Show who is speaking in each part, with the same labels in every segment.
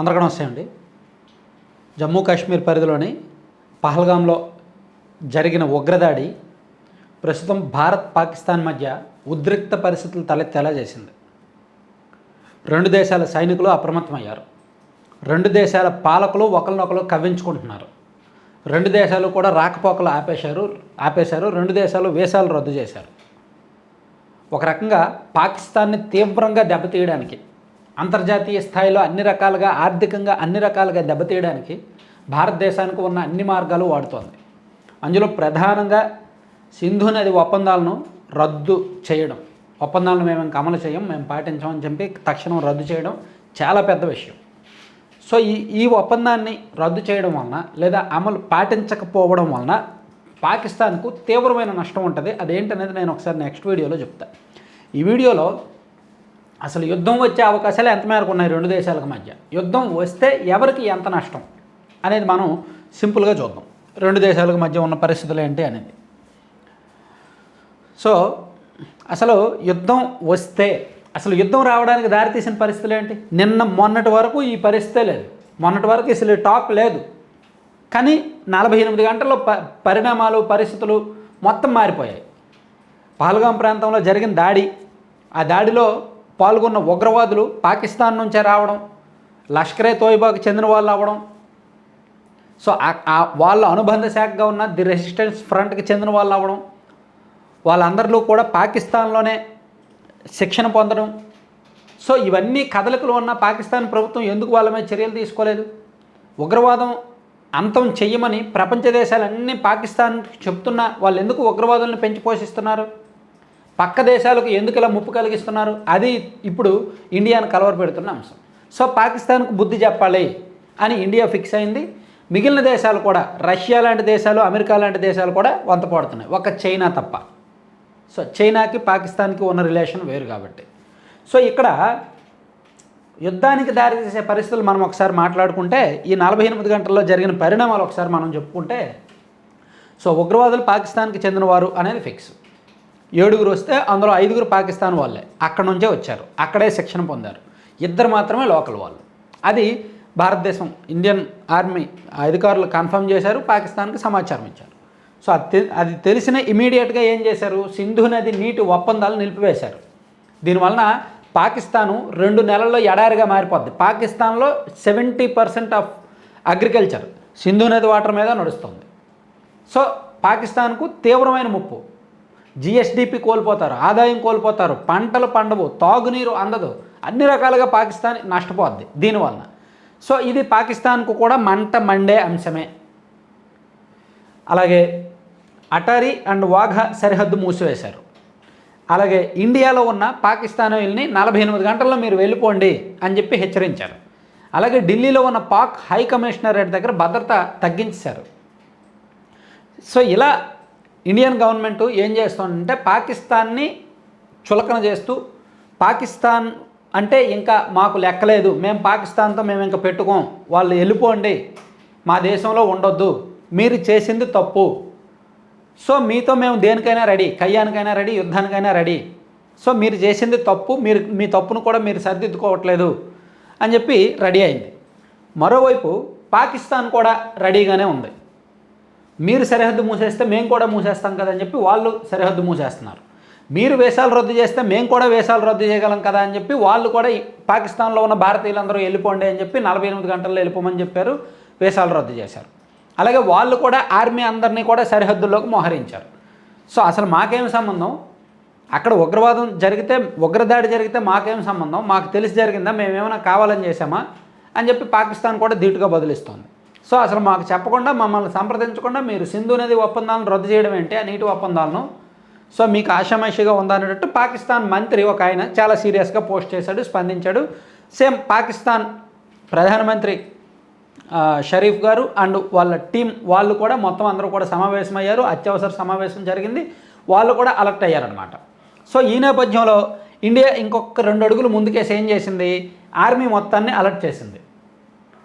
Speaker 1: అందరికీ నమస్తే జమ్మూ కాశ్మీర్ పరిధిలోని పహల్గాంలో జరిగిన ఉగ్రదాడి ప్రస్తుతం భారత్ పాకిస్తాన్ మధ్య ఉద్రిక్త పరిస్థితులు తలెత్తేలా చేసింది. రెండు దేశాల సైనికులు అప్రమత్తమయ్యారు. రెండు దేశాల పాలకులు ఒకరినొకరు కవ్వించుకుంటున్నారు. రెండు దేశాలు కూడా రాకపోకలు ఆపేశారు ఆపేశారు రెండు దేశాలు వేసాలు రద్దు చేశారు. ఒక రకంగా పాకిస్తాన్ని తీవ్రంగా దెబ్బతీయడానికి అంతర్జాతీయ స్థాయిలో అన్ని రకాలుగా ఆర్థికంగా అన్ని రకాలుగా దెబ్బతీయడానికి భారతదేశానికి ఉన్న అన్ని మార్గాలు వాడుతోంది. అందులో ప్రధానంగా సింధు నది ఒప్పందాలను రద్దు చేయడం. ఒప్పందాలను మేము ఇంకా అమలు చేయం మేము పాటించామని చెప్పి తక్షణం రద్దు చేయడం చాలా పెద్ద విషయం. సో ఈ ఈ ఒప్పందాన్ని రద్దు చేయడం వలన లేదా అమలు పాటించకపోవడం వలన పాకిస్తాన్కు తీవ్రమైన నష్టం ఉంటుంది. అదేంటనేది నేను ఒకసారి నెక్స్ట్ వీడియోలో చెప్తాను ఈ వీడియోలో అసలు యుద్ధం వచ్చే అవకాశాలు ఎంత మేరకు ఉన్నాయి రెండు దేశాలకు మధ్య? యుద్ధం వస్తే ఎవరికి ఎంత నష్టం? అనేది మనం సింపుల్గా చూద్దాం. రెండు దేశాలకు మధ్య ఉన్న పరిస్థితులు ఏంటి అనేది. సో అసలు యుద్ధం వస్తే అసలు యుద్ధం రావడానికి దారితీసిన పరిస్థితులు ఏంటి? నిన్న మొన్నటి వరకు ఈ పరిస్థితే లేదు. మొన్నటి వరకు అసలు టాక్ లేదు. కానీ నలభై ఎనిమిది గంటల్లో ప పరిణామాలు పరిస్థితులు మొత్తం మారిపోయాయి. పహల్గాం ప్రాంతంలో జరిగిన దాడి ఆ దాడిలో పాల్గొన్న ఉగ్రవాదులు పాకిస్తాన్ నుంచే రావడం లష్కరే తోయిబాకు చెందిన వాళ్ళు అవ్వడం. సో ఆ- వాళ్ళ అనుబంధ శాఖగా ఉన్న ది రెసిస్టెన్స్ ఫ్రంట్కి చెందిన వాళ్ళు అవ్వడం. వాళ్ళందరిలో కూడా పాకిస్తాన్లోనే శిక్షణ పొందడం. సో ఇవన్నీ కదలికలు ఉన్న పాకిస్తాన్ ప్రభుత్వం ఎందుకు వాళ్ళ మీద చర్యలు తీసుకోలేదు? ఉగ్రవాదం అంతం చెయ్యమని ప్రపంచ దేశాలన్నీ పాకిస్తాన్ చెప్తున్నా వాళ్ళు ఎందుకు ఉగ్రవాదులను పెంచి పోషిస్తున్నారు? పక్క దేశాలకు ఎందుకు ఇలా ముప్పు కలిగిస్తున్నారు? అది ఇప్పుడు ఇండియాను కలవర పెడుతున్న అంశం. సో పాకిస్తాన్కు బుద్ధి చెప్పాలి అని ఇండియా ఫిక్స్ అయింది. మిగిలిన దేశాలు కూడా రష్యా లాంటి దేశాలు అమెరికా లాంటి దేశాలు కూడా వంతపడుతున్నాయి ఒక చైనా తప్ప. సో చైనాకి పాకిస్తాన్కి ఉన్న రిలేషన్ వేరు కాబట్టి. సో ఇక్కడ యుద్ధానికి దారితీసే పరిస్థితులు మనం ఒకసారి మాట్లాడుకుంటే ఈ నలభై ఎనిమిది గంటల్లో జరిగిన పరిణామాలు ఒకసారి మనం చెప్పుకుంటే సో ఉగ్రవాదులు పాకిస్తాన్కి చెందినవారు అనేది ఫిక్స్. ఏడుగురు వస్తే అందులో ఐదుగురు పాకిస్తాన్ వాళ్ళే. అక్కడ నుంచే వచ్చారు. అక్కడే శిక్షణ పొందారు. ఇద్దరు మాత్రమే లోకల్ వాళ్ళు. అది భారతదేశం ఇండియన్ ఆర్మీ అధికారులు కన్ఫర్మ్ చేశారు. పాకిస్తాన్కి సమాచారం ఇచ్చారు. సో అది అది తెలిసిన ఇమీడియట్గా ఏం చేశారు? సింధు నది నీటి ఒప్పందాలు నిలిపివేశారు. దీనివలన పాకిస్తాను రెండు నెలల్లో ఎడారిగా మారిపోద్ది. పాకిస్తాన్లో seventy percent of agriculture Sindhu నది వాటర్ మీద నడుస్తుంది. సో పాకిస్తాన్కు తీవ్రమైన ముప్పు. జిఎస్డిపి కోల్పోతారు ఆదాయం కోల్పోతారు పంటలు పండవు తాగునీరు అందదు. అన్ని రకాలుగా పాకిస్తాన్ నష్టపోద్ది దీనివలన. సో ఇది పాకిస్తాన్కు కూడా మంట మండే అంశమే. అలాగే అటారీ అండ్ వాఘా సరిహద్దు మూసివేశారు. అలాగే ఇండియాలో ఉన్న పాకిస్తానీల్ని నలభై ఎనిమిది గంటల్లో మీరు వెళ్ళిపోండి అని చెప్పి హెచ్చరించారు. అలాగే ఢిల్లీలో ఉన్న పాక్ హై కమిషనరేట్ దగ్గర భద్రత తగ్గించారు సో ఇలా ఇండియన్ గవర్నమెంట్ ఏం చేస్తుందంటే పాకిస్తాన్ని చులకన చేస్తూ పాకిస్తాన్ అంటే ఇంకా మాకు లెక్కలేదు. మేము పాకిస్తాన్తో మేము ఇంకా పెట్టుకోం. వాళ్ళు వెళ్ళిపోండి. మా దేశంలో ఉండొద్దు. మీరు చేసింది తప్పు. సో మీతో మేము దేనికైనా రెడీ. కయ్యానికైనా రెడీ యుద్ధానికైనా రెడీ. సో మీరు చేసింది తప్పు. మీరు మీ తప్పును కూడా మీరు సరిదిద్దుకోవట్లేదు. అని చెప్పి రెడీ అయింది. మరోవైపు పాకిస్తాన్ కూడా రెడీగానే ఉంది. మీరు సరిహద్దు మూసేస్తే మేము కూడా మూసేస్తాం కదా అని చెప్పి వాళ్ళు సరిహద్దు మూసేస్తున్నారు. మీరు వేషాలు రద్దు చేస్తే మేము కూడా వేషాలు రద్దు చేయగలం కదా అని చెప్పి వాళ్ళు కూడా పాకిస్తాన్లో ఉన్న భారతీయులందరూ వెళ్ళిపోండి అని చెప్పి నలభై ఎనిమిది గంటల్లో వెళ్ళిపోమని చెప్పారు వేషాలు రద్దు చేశారు. అలాగే వాళ్ళు కూడా ఆర్మీ అందరినీ కూడా సరిహద్దుల్లోకి మోహరించారు. సో అసలు మాకేం సంబంధం? అక్కడ ఉగ్రవాదం జరిగితే ఉగ్రదాడి జరిగితే మాకేం సంబంధం? మాకు తెలిసి జరిగిందా? మేమేమైనా కావాలని చేసామా అని చెప్పి పాకిస్తాన్ కూడా ధీటుగా బదిలిస్తోంది. సో అసలు మాకు చెప్పకుండా మమ్మల్ని సంప్రదించకుండా మీరు సింధు నది ఒప్పందాలను రద్దు చేయడం ఏంటి? ఆ నీటి ఒప్పందాలను. సో మీకు ఆషామాషిగా ఉందనేటట్టు పాకిస్తాన్ మంత్రి ఒక ఆయన చాలా సీరియస్గా పోస్ట్ చేశాడు స్పందించాడు. సేమ్ పాకిస్తాన్ ప్రధానమంత్రి షరీఫ్ గారు అండ్ వాళ్ళ టీం వాళ్ళు కూడా మొత్తం అందరూ కూడా సమావేశమయ్యారు. అత్యవసర సమావేశం జరిగింది. వాళ్ళు కూడా అలర్ట్ అయ్యారనమాట సో ఈ నేపథ్యంలో ఇండియా ఇంకొక రెండు అడుగులు ముందుకేసి ఏం చేసింది? ఆర్మీ మొత్తాన్ని అలర్ట్ చేసింది.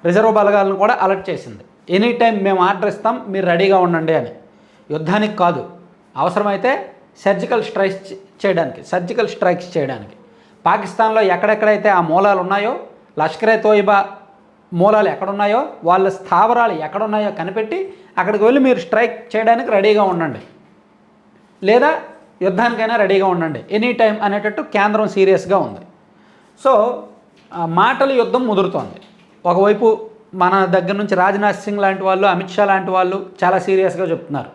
Speaker 1: రిజర్వ్ బలగాలను కూడా అలర్ట్ చేసింది. ఎనీ టైం మేము ఆర్డర్ ఇస్తాం మీరు రెడీగా ఉండండి అని. యుద్ధానికి కాదు అవసరమైతే సర్జికల్ స్ట్రైక్స్ చేయడానికి సర్జికల్ స్ట్రైక్స్ చేయడానికి. పాకిస్తాన్లో ఎక్కడెక్కడైతే ఆ మూలాలు ఉన్నాయో లష్కరే తోయిబా మూలాలు ఎక్కడున్నాయో వాళ్ళ స్థావరాలు ఎక్కడున్నాయో కనిపెట్టి అక్కడికి వెళ్ళి మీరు స్ట్రైక్ చేయడానికి రెడీగా ఉండండి. లేదా యుద్ధానికైనా రెడీగా ఉండండి. ఎనీ టైం అనేటట్టు కేంద్రం సీరియస్గా ఉంది. సో మాటల యుద్ధం ముదురుతోంది. ఒకవైపు మన దగ్గర నుంచి రాజ్నాథ్ సింగ్ లాంటి వాళ్ళు అమిత్ షా లాంటి వాళ్ళు చాలా సీరియస్గా చెప్తున్నారు.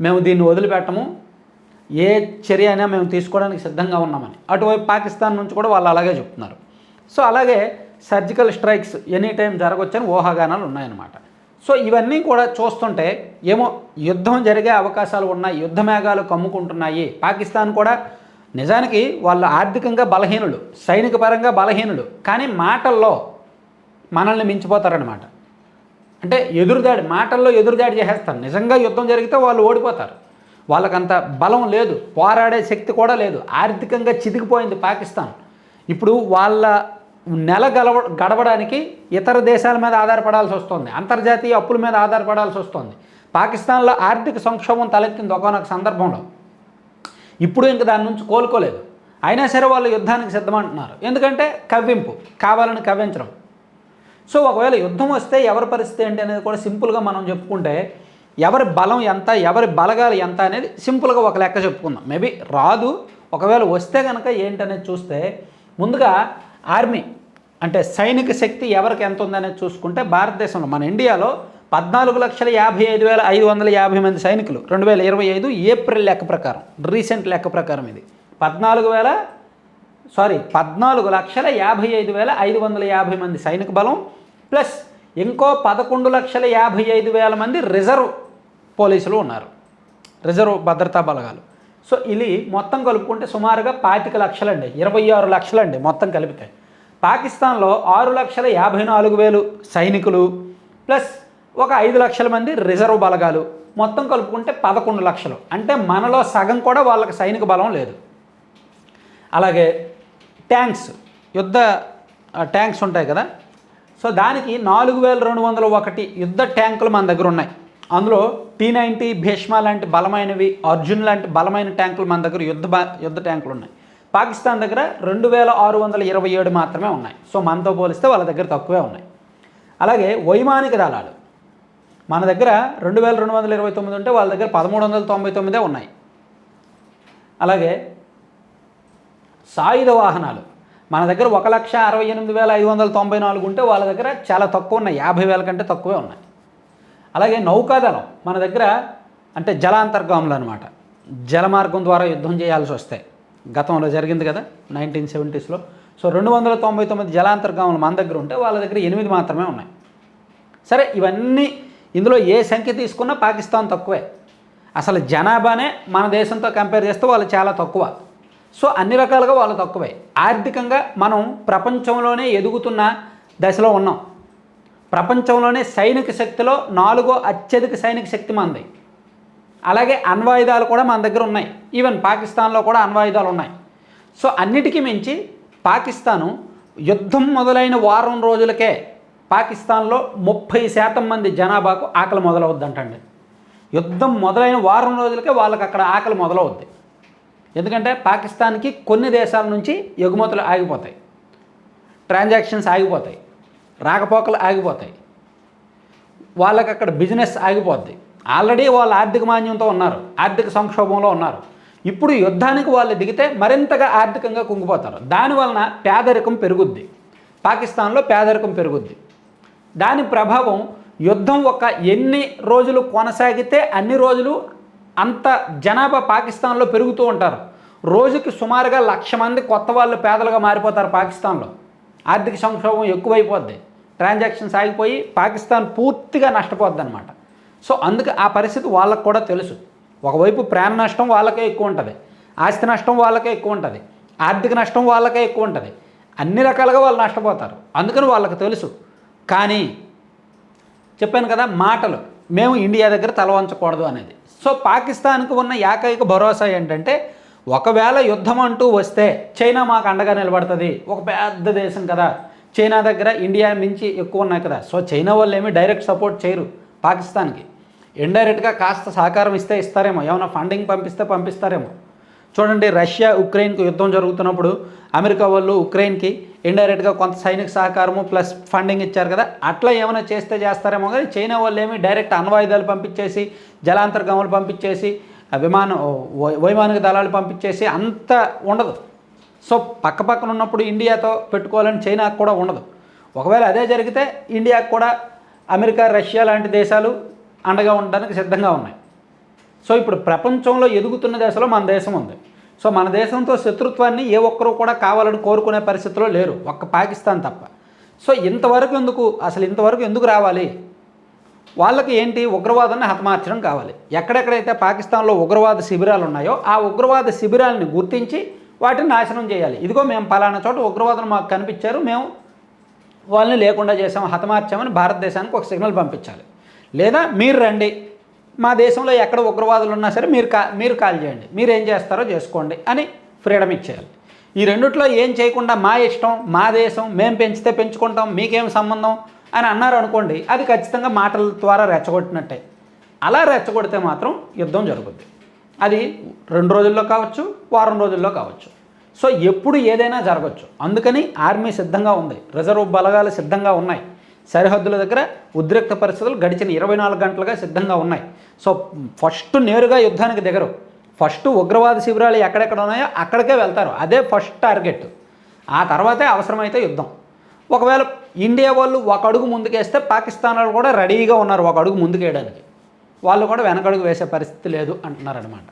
Speaker 1: మేము దీన్ని వదిలిపెట్టము. ఏ చర్య అయినా మేము తీసుకోవడానికి సిద్ధంగా ఉన్నామని. అటువైపు పాకిస్తాన్ నుంచి కూడా వాళ్ళు అలాగే చెప్తున్నారు. సో అలాగే సర్జికల్ స్ట్రైక్స్ ఎనీ టైం జరగవచ్చని ఊహాగానాలు ఉన్నాయన్నమాట. సో ఇవన్నీ కూడా చూస్తుంటే ఏమో యుద్ధం జరిగే అవకాశాలు ఉన్నాయి యుద్ధ మేఘాలు కమ్ముకుంటున్నాయి. పాకిస్తాన్ కూడా నిజానికి వాళ్ళు ఆర్థికంగా బలహీనులు సైనిక పరంగా బలహీనులు. కానీ మాటల్లో మనల్ని మించిపోతారనమాట అంటే ఎదురుదాడి మాటల్లో ఎదురుదాడి చేసేస్తారు. నిజంగా యుద్ధం జరిగితే వాళ్ళు ఓడిపోతారు. వాళ్ళకంత బలం లేదు. పోరాడే శక్తి కూడా లేదు. ఆర్థికంగా చితికిపోయింది పాకిస్తాన్. ఇప్పుడు వాళ్ళ నెల గడవ గడవడానికి ఇతర దేశాల మీద ఆధారపడాల్సి వస్తుంది. అంతర్జాతీయ అప్పుల మీద ఆధారపడాల్సి వస్తుంది. పాకిస్తాన్లో ఆర్థిక సంక్షోభం తలెత్తింది ఒకనొక సందర్భంలో. ఇప్పుడు ఇంక దాని నుంచి కోలుకోలేదు. అయినా సరే వాళ్ళు యుద్ధానికి సిద్ధమంటున్నారు. ఎందుకంటే కవ్వింపు. కావాలని కవ్వించడం. సో ఒకవేళ యుద్ధం వస్తే ఎవరి పరిస్థితి ఏంటి అనేది కూడా సింపుల్గా మనం చెప్పుకుంటే ఎవరి బలం ఎంత ఎవరి బలగాలు ఎంత అనేది సింపుల్గా ఒక లెక్క చెప్పుకుందాం. మేబీ రాదు. ఒకవేళ వస్తే కనుక ఏంటనేది చూస్తే ముందుగా ఆర్మీ అంటే సైనిక శక్తి ఎవరికి ఎంత ఉందనేది చూసుకుంటే భారతదేశంలో మన ఇండియాలో పద్నాలుగు లక్షల యాభై ఐదు వేల ఐదు వందల యాభై మంది సైనికులు రెండు వేల ఇరవై ఐదు ఏప్రిల్ లెక్క ప్రకారం రీసెంట్ లెక్క ప్రకారం ఇది. పద్నాలుగు వేల సారీ పద్నాలుగు లక్షల యాభై ఐదు వేల ఐదు వందల యాభై మంది సైనిక బలం ప్లస్ ఇంకో పదకొండు లక్షల యాభై ఐదు వేల మంది రిజర్వ్ పోలీసులు ఉన్నారు. రిజర్వ్ భద్రతా బలగాలు. సో ఇది మొత్తం కలుపుకుంటే సుమారుగా పాతిక లక్షలండి ఇరవై ఆరు లక్షలండి మొత్తం కలిపితే. పాకిస్తాన్లో ఆరు లక్షల యాభై నాలుగు వేలు సైనికులు ప్లస్ ఒక ఐదు లక్షల మంది రిజర్వ్ బలగాలు. మొత్తం కలుపుకుంటే పదకొండు లక్షలు. అంటే మనలో సగం కూడా వాళ్ళకి సైనిక బలం లేదు. అలాగే ట్యాంక్స్ యుద్ధ ట్యాంక్స్ ఉంటాయి కదా? సో దానికి నాలుగు వేల రెండు వందల ఒకటి యుద్ధ ట్యాంకులు మన దగ్గర ఉన్నాయి. అందులో టీ నైంటీ భీష్మ లాంటి బలమైనవి అర్జున్ లాంటి బలమైన ట్యాంకులు మన దగ్గర యుద్ధ బా యుద్ధ ట్యాంకులు ఉన్నాయి. పాకిస్తాన్ దగ్గర రెండు వేల ఆరు వందల ఇరవై ఏడు మాత్రమే ఉన్నాయి. సో మనతో పోలిస్తే వాళ్ళ దగ్గర తక్కువే ఉన్నాయి. అలాగే వైమానిక దళాలు. మన దగ్గర రెండు వేల రెండు వందల ఇరవై తొమ్మిది ఉంటే వాళ్ళ దగ్గర పదమూడు వందల తొంభై తొమ్మిదే ఉన్నాయి. అలాగే సాయుధ వాహనాలు. మన దగ్గర ఒక లక్ష అరవై ఎనిమిది వేల ఐదు వందల తొంభై నాలుగు ఉంటే వాళ్ళ దగ్గర చాలా తక్కువ ఉన్నాయి. యాభై వేల కంటే తక్కువే ఉన్నాయి. అలాగే నౌకాదళం మన దగ్గర అంటే జలాంతర్గాములు అనమాట జలమార్గం ద్వారా యుద్ధం చేయాల్సి వస్తాయి గతంలో జరిగింది కదా నైన్టీన్ సెవెంటీస్లో. సో రెండు వందల తొంభై తొమ్మిది జలాంతర్గాములు మన దగ్గర ఉంటే వాళ్ళ దగ్గర ఎనిమిది మాత్రమే ఉన్నాయి. సరే ఇవన్నీ ఇందులో ఏ సంఖ్య తీసుకున్నా పాకిస్తాన్ తక్కువే. అసలు జనాభానే మన దేశంతో కంపేర్ చేస్తే వాళ్ళు చాలా తక్కువ. సో అన్ని రకాలుగా వాళ్ళు తక్కువే. ఆర్థికంగా మనం ప్రపంచంలోనే ఎదుగుతున్న దశలో ఉన్నాం. ప్రపంచంలోనే సైనిక శక్తిలో నాలుగో అత్యధిక సైనిక శక్తి మంది. అలాగే అణ్వాయుధాలు కూడా మన దగ్గర ఉన్నాయి. ఈవెన్ పాకిస్తాన్లో కూడా అణ్వాయుధాలు ఉన్నాయి. సో అన్నిటికీ మించి పాకిస్తాను యుద్ధం మొదలైన వారం రోజులకే పాకిస్తాన్లో ముప్పై శాతం మంది జనాభాకు ఆకలి మొదలవుద్దంటండి. యుద్ధం మొదలైన వారం రోజులకే వాళ్ళకి అక్కడ ఆకలి మొదలవుద్ది. ఎందుకంటే పాకిస్తాన్కి కొన్ని దేశాల నుంచి ఎగుమతులు ఆగిపోతాయి. ట్రాన్సాక్షన్స్ ఆగిపోతాయి. రాకపోకలు ఆగిపోతాయి. వాళ్ళకి అక్కడ బిజినెస్ ఆగిపోద్ది. ఆల్రెడీ వాళ్ళు ఆర్థిక మాన్యంతో ఉన్నారు. ఆర్థిక సంక్షోభంలో ఉన్నారు. ఇప్పుడు యుద్ధానికి వాళ్ళు దిగితే మరింతగా ఆర్థికంగా కుంగిపోతారు. దానివలన పేదరికం పెరుగుద్ది. పాకిస్తాన్లో పేదరికం పెరుగుద్ది. దాని ప్రభావం యుద్ధం ఒక ఎన్ని రోజులు కొనసాగితే అన్ని రోజులు అంత జనాభా పాకిస్తాన్లో పెరుగుతూ ఉంటారు. రోజుకి సుమారుగా లక్ష మంది కొత్త వాళ్ళు పేదలుగా మారిపోతారు పాకిస్తాన్లో. ఆర్థిక సంక్షోభం ఎక్కువైపోద్ది. ట్రాన్సాక్షన్స్ ఆగిపోయి పాకిస్తాన్ పూర్తిగా నష్టపోద్ది అనమాట సో అందుకే ఆ పరిస్థితి వాళ్ళకు కూడా తెలుసు. ఒకవైపు ప్రాణ నష్టం వాళ్ళకే ఎక్కువ ఉంటుంది. ఆస్తి నష్టం వాళ్ళకే ఎక్కువ ఉంటుంది. ఆర్థిక నష్టం వాళ్ళకే ఎక్కువ ఉంటుంది. అన్ని రకాలుగా వాళ్ళు నష్టపోతారు. అందుకని వాళ్ళకి తెలుసు. కానీ చెప్పాను కదా మాటలు. మేము ఇండియా దగ్గర తలవంచకూడదు అనేది. సో పాకిస్తాన్కు ఉన్న ఏకైక భరోసా ఏంటంటే ఒకవేళ యుద్ధం అంటూ వస్తే చైనా మాకు అండగా నిలబడుతుంది. ఒక పెద్ద దేశం కదా. చైనా దగ్గర ఇండియా మించి ఎక్కువ ఉన్నాయి కదా. సో చైనా వాళ్ళు ఏమీ డైరెక్ట్ సపోర్ట్ చేయరు పాకిస్తాన్కి. ఇండైరెక్ట్గా కాస్త సహకారం ఇస్తే ఇస్తారేమో. ఏమైనా ఫండింగ్ పంపిస్తే పంపిస్తారేమో. చూడండి రష్యా ఉక్రెయిన్కి యుద్ధం జరుగుతున్నప్పుడు అమెరికా వాళ్ళు ఉక్రెయిన్కి ఇండైరెక్ట్గా కొంత సైనిక సహకారము ప్లస్ ఫండింగ్ ఇచ్చారు కదా అట్లా ఏమైనా చేస్తే చేస్తారేమో కానీ చైనా వాళ్ళు ఏమి డైరెక్ట్ అణ్వాయుధాలు పంపించేసి జలాంతర్గములు పంపించేసి విమానం వైమానిక దళాలు పంపించేసి అంత ఉండదు. సో పక్క పక్కన ఉన్నప్పుడు ఇండియాతో పెట్టుకోవాలని చైనాకు కూడా ఉండదు. ఒకవేళ అదే జరిగితే ఇండియాకు కూడా అమెరికా రష్యా లాంటి దేశాలు అండగా ఉండడానికి సిద్ధంగా ఉన్నాయి. సో ఇప్పుడు ప్రపంచంలో ఎదుగుతున్న దశలో మన దేశం ఉంది. సో మన దేశంతో శత్రుత్వాన్ని ఏ ఒక్కరూ కూడా కావాలని కోరుకునే పరిస్థితిలో లేరు. ఒక్క పాకిస్తాన్ తప్ప. సో ఇంతవరకు ఎందుకు అసలు ఇంతవరకు ఎందుకు రావాలి? వాళ్ళకి ఏంటి? ఉగ్రవాదాన్ని హతమార్చడం కావాలి. ఎక్కడెక్కడైతే పాకిస్తాన్లో ఉగ్రవాద శిబిరాలు ఉన్నాయో ఆ ఉగ్రవాద శిబిరాలని గుర్తించి వాటిని నాశనం చేయాలి. ఇదిగో మేము పలానా చోట ఉగ్రవాదులు మాకు కనిపించారు మేము వాళ్ళని లేకుండా చేసాము హతమార్చామని భారతదేశానికి ఒక సిగ్నల్ పంపించాలి. లేదా మీరు రండి మా దేశంలో ఎక్కడ ఉగ్రవాదులు ఉన్నా సరే మీరు కా మీరు కాల్ చేయండి. మీరు ఏం చేస్తారో చేసుకోండి అని ఫ్రీడమ్ ఇచ్చేయాలి. ఈ రెండిట్లో ఏం చేయకుండా మా ఇష్టం మా దేశం మేము పెంచితే పెంచుకుంటాం మీకేం సంబంధం అని అన్నారు అనుకోండి అది ఖచ్చితంగా మాటల ద్వారా రెచ్చగొట్టినట్టే. అలా రెచ్చగొడితే మాత్రం యుద్ధం జరుగుద్ది. అది రెండు రోజుల్లో కావచ్చు వారం రోజుల్లో కావచ్చు. సో ఎప్పుడు ఏదైనా జరగచ్చు. అందుకని ఆర్మీ సిద్ధంగా ఉంది. రిజర్వ్ బలగాలు సిద్ధంగా ఉన్నాయి. సరిహద్దుల దగ్గర ఉద్రిక్త పరిస్థితులు గడిచిన ఇరవై నాలుగు గంటలుగా సిద్ధంగా ఉన్నాయి. సో ఫస్ట్ నేరుగా యుద్ధానికి దిగరు. ఫస్ట్ ఉగ్రవాద శిబిరాలు ఎక్కడెక్కడ ఉన్నాయో అక్కడికే వెళ్తారు. అదే ఫస్ట్ టార్గెట్. ఆ తర్వాతే అవసరమైతే యుద్ధం. ఒకవేళ ఇండియా వాళ్ళు ఒక అడుగు ముందుకేస్తే పాకిస్తాన్ వాళ్ళు కూడా రెడీగా ఉన్నారు ఒక అడుగు ముందుకేయడానికి. వాళ్ళు కూడా వెనకడుగు వేసే పరిస్థితి లేదు అంటున్నారనమాట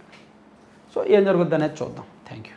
Speaker 1: సో ఏం జరుగుద్ది అనేది చూద్దాం. Thank you